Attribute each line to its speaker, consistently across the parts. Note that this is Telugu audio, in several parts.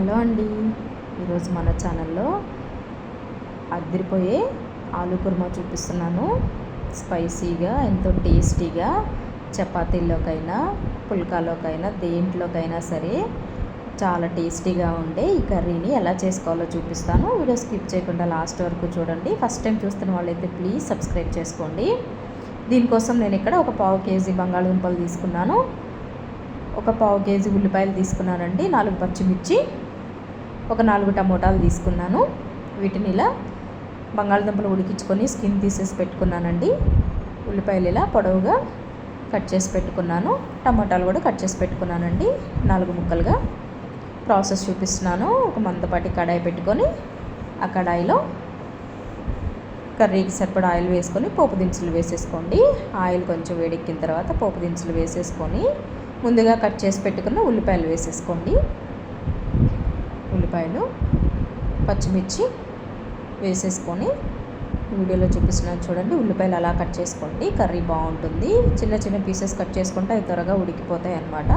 Speaker 1: హలో అండి. ఈరోజు మన ఛానల్లో అద్దరిపోయే ఆలు కుర్మా చూపిస్తున్నాను. స్పైసీగా ఎంతో టేస్టీగా చపాతీల్లోకైనా పుల్కాలోకైనా దేంట్లోకైనా సరే చాలా టేస్టీగా ఉండే ఈ కర్రీని ఎలా చేసుకోవాలో చూపిస్తాను. వీడియో స్కిప్ చేయకుండా లాస్ట్ వరకు చూడండి. ఫస్ట్ టైం చూస్తున్న వాళ్ళైతే ప్లీజ్ సబ్స్క్రైబ్ చేసుకోండి. దీనికోసం నేను ఇక్కడ ఒక పావు కేజీ బంగాళదుంపలు తీసుకున్నాను. ఒక పావు కేజీ ఉల్లిపాయలు తీసుకున్నానండి. నాలుగు పచ్చిమిర్చి ఒక నాలుగు టమోటాలు తీసుకున్నాను. వీటిని ఇలా బంగాళదుంపలు ఉడికించుకొని స్కిన్ తీసేసి పెట్టుకున్నానండి. ఉల్లిపాయలు ఇలా పొడవుగా కట్ చేసి పెట్టుకున్నాను. టమోటాలు కూడా కట్ చేసి పెట్టుకున్నానండి. నాలుగు ముక్కలుగా ప్రాసెస్ చూపిస్తున్నాను. ఒక మందపాటి కడాయి పెట్టుకొని ఆ కడాయిలో కర్రీకి సరిపడా ఆయిల్ వేసుకొని పోపు దినుసులు వేసేసుకోండి. ఆయిల్ కొంచెం వేడెక్కిన తర్వాత పోపు దినుసులు వేసేసుకొని ముందుగా కట్ చేసి పెట్టుకున్న ఉల్లిపాయలు వేసేసుకోండి. ఉల్లిపాయలు పచ్చిమిర్చి వేసేసుకొని వీడియోలో చూపిస్తున్నాను చూడండి. ఉల్లిపాయలు అలా కట్ చేసుకోండి. కర్రీ బాగుంటుంది. చిన్న చిన్న పీసెస్ కట్ చేసుకుంటే అవి త్వరగా ఉడికిపోతాయి అన్నమాట.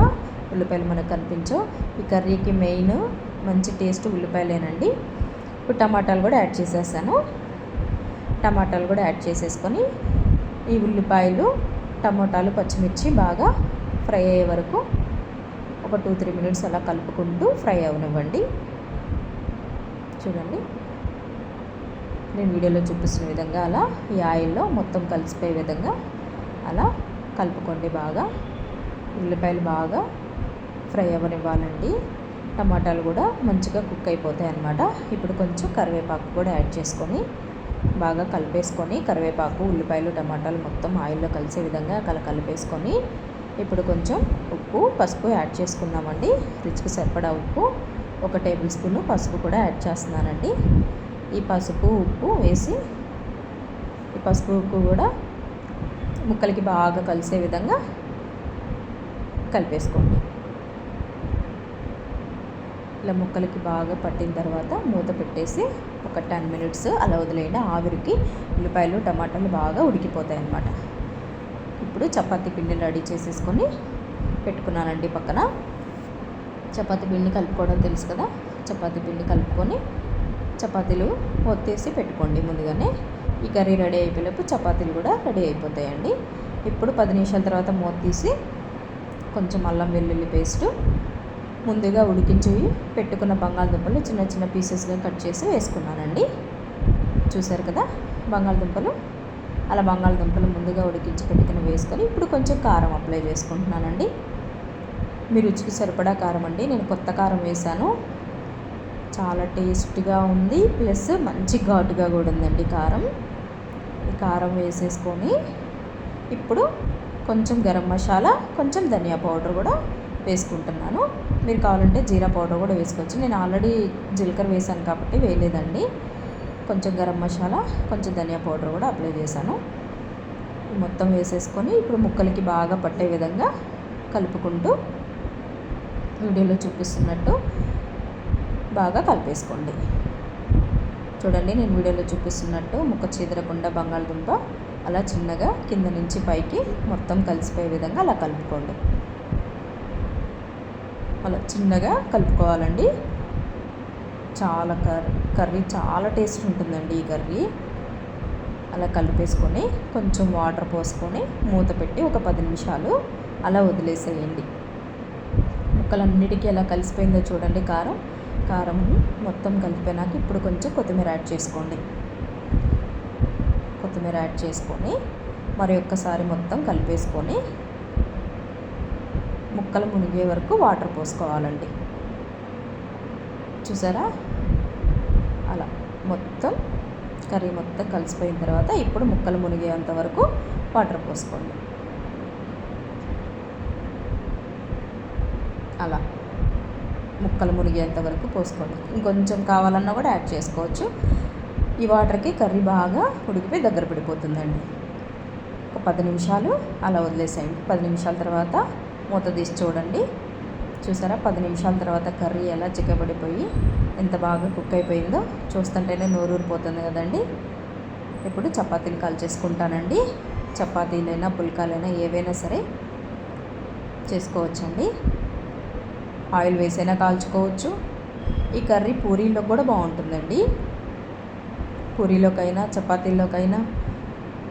Speaker 1: ఉల్లిపాయలు మనకు కనిపించవు. ఈ కర్రీకి మెయిన్ మంచి టేస్ట్ ఉల్లిపాయలేనండి. ఇప్పుడు టమాటాలు కూడా యాడ్ చేసేసాను. టమాటాలు కూడా యాడ్ చేసేసుకొని ఈ ఉల్లిపాయలు టమాటాలు పచ్చిమిర్చి బాగా ఫ్రై అయ్యే వరకు ఒక టూ త్రీ మినిట్స్ అలా కలుపుకుంటూ ఫ్రై అవనివ్వండి. చూడండి. నేను వీడియోలో చూపిస్తున్న విధంగా అలా ఈ ఆయిల్లో మొత్తం కలిసిపోయే విధంగా అలా కలుపుకోండి బాగా. ఉల్లిపాయలు బాగా ఫ్రై అవ్వనివ్వాలండి. టమాటాలు కూడా మంచిగా కుక్ అయిపోతాయి అన్నమాట. ఇప్పుడు కొంచెం కరివేపాకు కూడా యాడ్ చేసుకొని బాగా కలిపేసుకొని కరివేపాకు ఉల్లిపాయలు టమాటాలు మొత్తం ఆయిల్లో కలిసే విధంగా కల కలిపేసుకొని ఇప్పుడు కొంచెం ఉప్పు పసుపు యాడ్ చేసుకున్నామండి రుచికి సరిపడా ఉప్పు. ఒక టేబుల్ స్పూన్ పసుపు కూడా యాడ్ చేస్తున్నానండి. ఈ పసుపు ఉప్పు వేసి ఈ పసుపు ఉప్పు కూడా ముక్కలకి బాగా కలిసే విధంగా కలిపేసుకోండి. ఇలా ముక్కలకి బాగా పట్టిన తర్వాత మూత పెట్టేసి ఒక టెన్ మినిట్స్ అలా వదిలేయండి. ఆవిరికి ఉల్లిపాయలు టమాటాలు బాగా ఉడికిపోతాయి అన్నమాట ఇప్పుడు చపాతీ పిండిని రెడీ చేసేసుకొని పెట్టుకున్నానండి పక్కన. చపాతీ పిండి కలుపుకోవడం తెలుసు కదా? చపాతీ పిండి కలుపుకొని చపాతీలు ఒత్తేసి పెట్టుకోండి ముందుగానే. ఈ కర్రీ రెడీ అయిపోయేలోపు చపాతీలు కూడా రెడీ అయిపోతాయండి. ఇప్పుడు పది నిమిషాల తర్వాత మూత తీసి కొంచెం అల్లం వెల్లుల్లి పేస్టు ముందుగా ఉడికించి పెట్టుకున్న బంగాళదుంపలు చిన్న చిన్న పీసెస్గా కట్ చేసి వేసుకున్నానండి. చూసారు కదా? బంగాళదుంపలు. అలా బంగాళదుంపలు ముందుగా ఉడికించి పెట్టుకుని వేసుకొని ఇప్పుడు కొంచెం కారం అప్లై చేసుకుంటున్నానండి. మీ రుచికి సరిపడా కారం అండి. నేను కొత్త కారం వేశాను. చాలా టేస్ట్గా ఉంది. ప్లస్ మంచి ఘాటుగా కూడా ఉందండి కారం. ఈ కారం వేసేసుకొని ఇప్పుడు కొంచెం గరం మసాలా కొంచెం ధనియా పౌడర్ కూడా వేసుకుంటున్నాను. మీరు కావాలంటే జీరా పౌడర్ కూడా వేసుకోవచ్చు. నేను ఆల్రెడీ జీలకర్ర వేసాను కాబట్టి వేయలేదండి. కొంచెం గరం మసాలా కొంచెం ధనియా పౌడర్ కూడా అప్లై చేశాను. మొత్తం వేసేసుకొని ఇప్పుడు ముక్కలకి బాగా పట్టే విధంగా కలుపుకుంటూ వీడియోలో చూపిస్తున్నట్టు బాగా కలిపేసుకోండి. చూడండి నేను వీడియోలో చూపిస్తున్నట్టు ముక్క చీదరకుండా బంగాళదుంప అలా చిన్నగా కింద నుంచి పైకి మొత్తం కలిసిపోయే విధంగా అలా కలుపుకోండి. అలా చిన్నగా కలుపుకోవాలండి. చాలా కర్రీ కర్రీ చాలా టేస్ట్ ఉంటుందండి ఈ కర్రీ. అలా కలిపేసుకొని కొంచెం వాటర్ పోసుకొని మూత పెట్టి ఒక పది నిమిషాలు అలా వదిలేసేయండి. ముక్కలన్నిటికీ ఎలా కలిసిపోయిందో చూడండి. కారం కారం మొత్తం కలిపినాక ఇప్పుడు కొంచెం కొత్తిమీర యాడ్ చేసుకోండి. కొత్తిమీర యాడ్ చేసుకొని మరి ఒక్కసారి మొత్తం కలిపేసుకొని ముక్కలు మునిగే వరకు వాటర్ పోసుకోవాలండి. చూసారా? అలా మొత్తం కర్రీ మొత్తం కలిసిపోయిన తర్వాత ఇప్పుడు ముక్కలు మునిగేంత వరకు వాటర్ పోసుకోండి. అలా ముక్కలు మునిగేంత వరకు పోసుకోండి. ఇంకొంచెం కావాలన్నా కూడా యాడ్ చేసుకోవచ్చు. ఈ వాటర్కి కర్రీ బాగా ఉడికిపోయి దగ్గర పడిపోతుందండి. ఒక పది నిమిషాలు అలా వదిలేసేయండి. పది నిమిషాల తర్వాత మూత తీసి చూడండి. చూసారా? పది నిమిషాల తర్వాత కర్రీ ఎలా చిక్కబడిపోయి ఎంత బాగా కుక్ అయిపోయిందో చూస్తుంటేనే నోరూరిపోతుంది కదండి. ఇప్పుడు చపాతీలు కాల్చేసుకుంటానండి. చపాతీలైనా పుల్కాలైనా ఏవైనా సరే చేసుకోవచ్చండి. ఆయిల్ వేసైనా కాల్చుకోవచ్చు. ఈ కర్రీ పూరీలో కూడా బాగుంటుందండి. పూరీలోకైనా చపాతీలోకైనా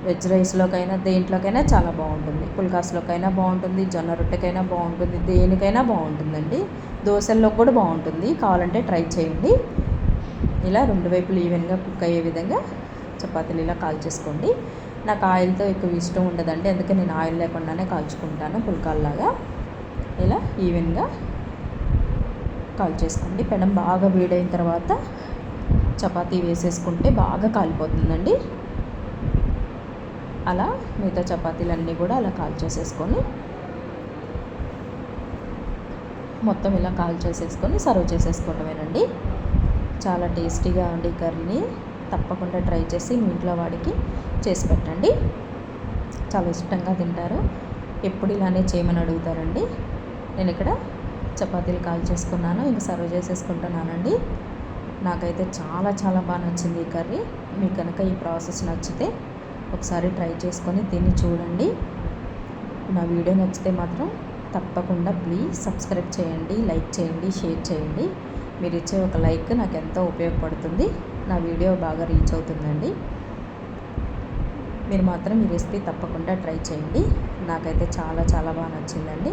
Speaker 1: వెజ్ రైస్లోకైనా దేంట్లోకైనా చాలా బాగుంటుంది. పుల్కాస్లోకైనా బాగుంటుంది జొన్న రొట్టెకైనా బాగుంటుంది దేనికైనా బాగుంటుందండి. దోశల్లో కూడా బాగుంటుంది. కావాలంటే ట్రై చేయండి. ఇలా రెండు వైపులు ఈవెన్గా కుక్ అయ్యే విధంగా చపాతీలు ఇలా కాల్చేసుకోండి. నాకు ఆయిల్తో ఎక్కువ ఇష్టం ఉండదండి. అందుకే నేను ఆయిల్ లేకుండానే కాల్చుకుంటాను పుల్కాల్లాగా. ఇలా ఈవెన్గా కాల్ చేసుకోండి. పెనం బాగా వేడైన తర్వాత చపాతీ వేసేసుకుంటే బాగా కాలిపోతుందండి. అలా మిగతా చపాతీలన్నీ కూడా అలా కాల్ చేసేసుకొని మొత్తం ఇలా కాల్ చేసేసుకొని సర్వ్ చేసేసుకోవటమేనండి. చాలా టేస్టీగా ఉండి కర్రీని తప్పకుండా ట్రై చేసి మీ ఇంట్లో వాడికి చేసి పెట్టండి. చాలా ఇష్టంగా తింటారు. ఎప్పుడు ఇలానే చేయమని అడుగుతారండి. నేను ఇక్కడ చపాతీలు కాల్ చేసుకున్నాను ఇంక సర్వ్ చేసేసుకుంటున్నానండి. నాకైతే చాలా చాలా బాగా నచ్చింది ఈ కర్రీ. మీకు కనుక ఈ ప్రాసెస్ నచ్చితే ఒకసారి ట్రై చేసుకొని తిని చూడండి. నా వీడియో నచ్చితే మాత్రం తప్పకుండా ప్లీజ్ సబ్స్క్రైబ్ చేయండి లైక్ చేయండి షేర్ చేయండి. మీరు ఇచ్చే ఒక లైక్ నాకు ఎంతో ఉపయోగపడుతుంది. నా వీడియో బాగా రీచ్ అవుతుందండి. మీరు మాత్రం ఈ రెసిపీ తప్పకుండా ట్రై చేయండి. నాకైతే చాలా చాలా బాగా నచ్చిందండి.